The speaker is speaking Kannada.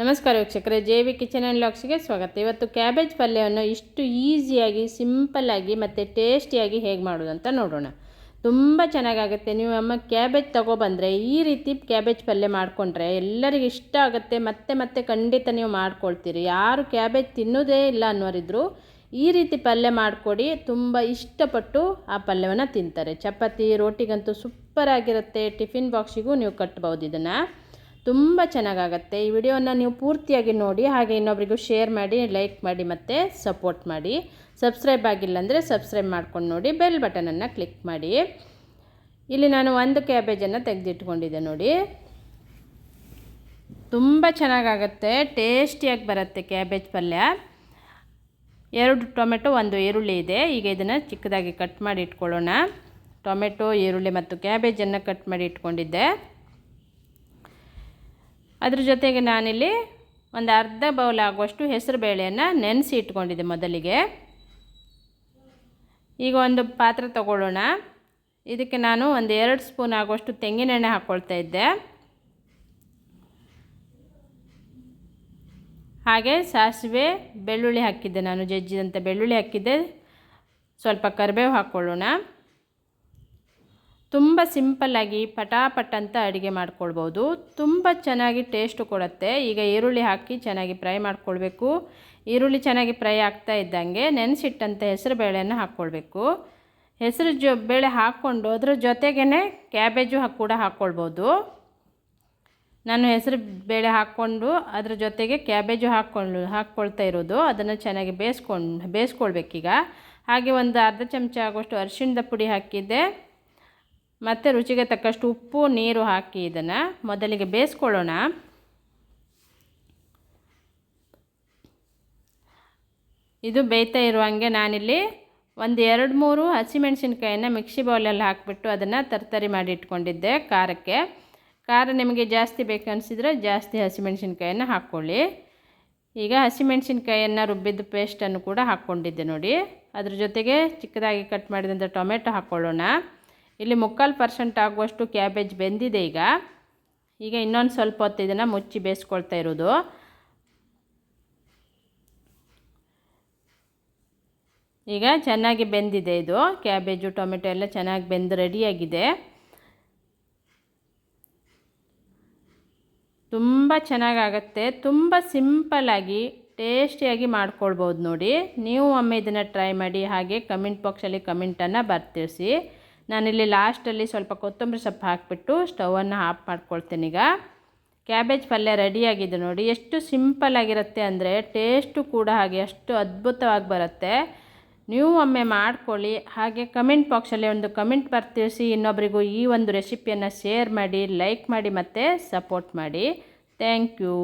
ನಮಸ್ಕಾರ ವೀಕ್ಷಕರೇ ಜೆ ವಿ ಕಿಚನ್ ಆ್ಯಂಡ್ ಲಾಕ್ಸ್ಗೆ ಸ್ವಾಗತ. ಇವತ್ತು ಕ್ಯಾಬೇಜ್ ಪಲ್ಯವನ್ನು ಇಷ್ಟು ಈಸಿಯಾಗಿ, ಸಿಂಪಲ್ಲಾಗಿ ಮತ್ತು ಟೇಸ್ಟಿಯಾಗಿ ಹೇಗೆ ಮಾಡೋದು ಅಂತ ನೋಡೋಣ. ತುಂಬ ಚೆನ್ನಾಗಾಗುತ್ತೆ. ನೀವು ಅಮ್ಮ ಕ್ಯಾಬೇಜ್ ತೊಗೊಬಂದರೆ, ಈ ರೀತಿ ಕ್ಯಾಬೇಜ್ ಪಲ್ಯ ಮಾಡಿಕೊಂಡ್ರೆ ಎಲ್ಲರಿಗೂ ಇಷ್ಟ ಆಗುತ್ತೆ. ಮತ್ತೆ ಮತ್ತೆ ಖಂಡಿತ ನೀವು ಮಾಡ್ಕೊಳ್ತೀರಿ. ಯಾರು ಕ್ಯಾಬೇಜ್ ತಿನ್ನೋದೇ ಇಲ್ಲ ಅನ್ನೋರಿದ್ರು, ಈ ರೀತಿ ಪಲ್ಯ ಮಾಡಿಕೊಡಿ. ತುಂಬ ಇಷ್ಟಪಟ್ಟು ಆ ಪಲ್ಯವನ್ನು ತಿಂತಾರೆ. ಚಪಾತಿ ರೋಟಿಗಂತೂ ಸೂಪರ್ ಆಗಿರುತ್ತೆ ಟಿಫಿನ್ ಬಾಕ್ಸಿಗೂ ನೀವು ಕಟ್ಬೋದು ಇದನ್ನು. ತುಂಬ ಚೆನ್ನಾಗಾಗತ್ತೆ. ಈ ವಿಡಿಯೋನ ನೀವು ಪೂರ್ತಿಯಾಗಿ ನೋಡಿ, ಹಾಗೆ ಇನ್ನೊಬ್ರಿಗೂ ಶೇರ್ ಮಾಡಿ, ಲೈಕ್ ಮಾಡಿ ಮತ್ತು ಸಪೋರ್ಟ್ ಮಾಡಿ. ಸಬ್ಸ್ಕ್ರೈಬ್ ಆಗಿಲ್ಲ ಅಂದರೆ ಸಬ್ಸ್ಕ್ರೈಬ್ ಮಾಡ್ಕೊಂಡು ನೋಡಿ, ಬೆಲ್ ಬಟನನ್ನು ಕ್ಲಿಕ್ ಮಾಡಿ. ಇಲ್ಲಿ ನಾನು ಒಂದು ಕ್ಯಾಬೇಜನ್ನು ತೆಗೆದಿಟ್ಕೊಂಡಿದ್ದೆ ನೋಡಿ. ತುಂಬ ಚೆನ್ನಾಗಾಗತ್ತೆ, ಟೇಸ್ಟಿಯಾಗಿ ಬರುತ್ತೆ ಕ್ಯಾಬೇಜ್ ಪಲ್ಯ. ಎರಡು ಟೊಮೆಟೊ, ಒಂದು ಈರುಳ್ಳಿ ಇದೆ. ಈಗ ಇದನ್ನು ಚಿಕ್ಕದಾಗಿ ಕಟ್ ಮಾಡಿ ಇಟ್ಕೊಳ್ಳೋಣ. ಟೊಮೆಟೊ, ಈರುಳ್ಳಿ ಮತ್ತು ಕ್ಯಾಬೇಜನ್ನು ಕಟ್ ಮಾಡಿ ಇಟ್ಕೊಂಡಿದ್ದೆ. ಅದ್ರ ಜೊತೆಗೆ ನಾನಿಲ್ಲಿ ಒಂದು ಅರ್ಧ ಬೌಲ್ ಆಗುವಷ್ಟು ಹೆಸರು ಬೇಳೆಯನ್ನು ನೆನೆಸಿ ಇಟ್ಕೊಂಡಿದ್ದೆ ಮೊದಲಿಗೆ. ಈಗ ಒಂದು ಪಾತ್ರೆ ತಗೊಳ್ಳೋಣ. ಇದಕ್ಕೆ ನಾನು ಒಂದು ಎರಡು ಸ್ಪೂನ್ ಆಗುವಷ್ಟು ತೆಂಗಿನೆಣ್ಣೆ ಹಾಕ್ಕೊಳ್ತಾ ಇದ್ದೆ. ಹಾಗೆ ಸಾಸಿವೆ, ಬೆಳ್ಳುಳ್ಳಿ ಹಾಕಿದ್ದೆ ನಾನು ಜಜ್ಜಿದಂಥ ಬೆಳ್ಳುಳ್ಳಿ ಹಾಕಿದ್ದೆ. ಸ್ವಲ್ಪ ಕರಿಬೇವು ಹಾಕ್ಕೊಳ್ಳೋಣ ತುಂಬ ಸಿಂಪಲ್ಲಾಗಿ ಪಟಾಪಟ್ ಅಂತ ಅಡುಗೆ ಮಾಡ್ಕೊಳ್ಬೋದು. ತುಂಬ ಚೆನ್ನಾಗಿ ಟೇಸ್ಟು ಕೊಡುತ್ತೆ. ಈಗ ಈರುಳ್ಳಿ ಹಾಕಿ ಚೆನ್ನಾಗಿ ಫ್ರೈ ಮಾಡ್ಕೊಳ್ಬೇಕು. ಈರುಳ್ಳಿ ಚೆನ್ನಾಗಿ ಫ್ರೈ ಆಗ್ತಾ ಇದ್ದಂಗೆ ನೆನೆಸಿಟ್ಟಂಥ ಹೆಸರು ಬೇಳೆಯನ್ನು ಹಾಕ್ಕೊಳ್ಬೇಕು. ಹೆಸರು ಜೊ, ಬೇಳೆ ಹಾಕ್ಕೊಂಡು ಅದ್ರ ಜೊತೆಗೇ ಕ್ಯಾಬೇಜು ಕೂಡ ಹಾಕ್ಕೊಳ್ಬೋದು. ನಾನು ಹೆಸರು ಬೇಳೆ ಹಾಕ್ಕೊಂಡು ಅದ್ರ ಜೊತೆಗೆ ಕ್ಯಾಬೇಜು ಹಾಕ್ಕೊಂಡು, ಹಾಕ್ಕೊಳ್ತಾ ಇರೋದು. ಅದನ್ನು ಚೆನ್ನಾಗಿ ಬೇಯಿಸ್ಕೊಂಡು ಬೇಯಿಸ್ಕೊಳ್ಬೇಕೀಗ ಹಾಗೆ ಒಂದು ಅರ್ಧ ಚಮಚ ಆಗೋಷ್ಟು ಅರಿಶಿಣದ ಪುಡಿ ಹಾಕಿದ್ದೆ. ಮತ್ತು ರುಚಿಗೆ ತಕ್ಕಷ್ಟು ಉಪ್ಪು, ನೀರು ಹಾಕಿ ಇದನ್ನು ಮೊದಲಿಗೆ ಬೇಯಿಸ್ಕೊಳ್ಳೋಣ. ಇದು ಬೇಯ್ತಾ ಇರುವಂಗೆ ನಾನಿಲ್ಲಿ ಒಂದು ಎರಡು ಮೂರು ಹಸಿಮೆಣಸಿನ್ಕಾಯನ್ನು ಮಿಕ್ಸಿ ಬೌಲಲ್ಲಿ ಹಾಕಿಬಿಟ್ಟು ಅದನ್ನು ತರ್ತರಿ ಮಾಡಿ ಇಟ್ಕೊಂಡಿದ್ದೆ ಖಾರಕ್ಕೆ. ಖಾರ ನಿಮಗೆ ಜಾಸ್ತಿ ಬೇಕನ್ನಿಸಿದ್ರೆ ಜಾಸ್ತಿ ಹಸಿಮೆಣಸಿನ್ಕಾಯನ್ನು ಹಾಕ್ಕೊಳ್ಳಿ. ಈಗ ಹಸಿಮೆಣಸಿನ್ಕಾಯನ್ನು ರುಬ್ಬಿದ ಪೇಸ್ಟನ್ನು ಕೂಡ ಹಾಕ್ಕೊಂಡಿದ್ದೆ ನೋಡಿ. ಅದ್ರ ಜೊತೆಗೆ ಚಿಕ್ಕದಾಗಿ ಕಟ್ ಮಾಡಿದಂಥ ಟೊಮೆಟೊ ಹಾಕ್ಕೊಳ್ಳೋಣ. ಇಲ್ಲಿ ಮುಕ್ಕಾಲು ಪರ್ಸೆಂಟ್ ಆಗುವಷ್ಟು ಕ್ಯಾಬೇಜ್ ಬೆಂದಿದೆ ಈಗ. ಈಗ ಇನ್ನೊಂದು ಸ್ವಲ್ಪ ಹೊತ್ತು ಇದನ್ನು ಮುಚ್ಚಿ ಬೇಯಿಸ್ಕೊಳ್ತಾ ಇರೋದು. ಈಗ ಚೆನ್ನಾಗಿ ಬೆಂದಿದೆ ಇದು. ಕ್ಯಾಬೇಜು, ಟೊಮೆಟೊ ಎಲ್ಲ ಚೆನ್ನಾಗಿ ಬೆಂದು ರೆಡಿಯಾಗಿದೆ ತುಂಬ ಚೆನ್ನಾಗಾಗತ್ತೆ. ತುಂಬ ಸಿಂಪಲ್ಲಾಗಿ ಟೇಸ್ಟಿಯಾಗಿ ಮಾಡ್ಕೊಳ್ಬೋದು ನೋಡಿ. ನೀವು ಒಮ್ಮೆ ಇದನ್ನು ಟ್ರೈ ಮಾಡಿ, ಹಾಗೆ ಕಮೆಂಟ್ ಬಾಕ್ಸಲ್ಲಿ ಕಮೆಂಟನ್ನು ಬರ್ತಿರಿಸಿ. ನಾನಿಲ್ಲಿ ಲಾಸ್ಟಲ್ಲಿ ಸ್ವಲ್ಪ ಕೊತ್ತಂಬರಿ ಸೊಪ್ಪು ಹಾಕಿಬಿಟ್ಟು ಸ್ಟವನ್ನು ಆಫ್ ಮಾಡ್ಕೊಳ್ತೇನೆ ಈಗ. ಕ್ಯಾಬೇಜ್ ಪಲ್ಯ ರೆಡಿಯಾಗಿದೆ ನೋಡಿ. ಎಷ್ಟು ಸಿಂಪಲ್ಲಾಗಿರುತ್ತೆ ಅಂದರೆ ಟೇಸ್ಟು ಕೂಡ ಹಾಗೆ ಅಷ್ಟು ಅದ್ಭುತವಾಗಿ ಬರುತ್ತೆ. ನೀವು ಒಮ್ಮೆ ಮಾಡ್ಕೊಳ್ಳಿ. ಹಾಗೆ ಕಮೆಂಟ್ ಬಾಕ್ಸಲ್ಲಿ ಒಂದು ಕಮೆಂಟ್ ಬರ್ತಿಸಿ ಇನ್ನೊಬ್ಬರಿಗೂ ಈ ಒಂದು ರೆಸಿಪಿಯನ್ನು ಶೇರ್ ಮಾಡಿ, ಲೈಕ್ ಮಾಡಿ ಮತ್ತು ಸಪೋರ್ಟ್ ಮಾಡಿ. Thank you.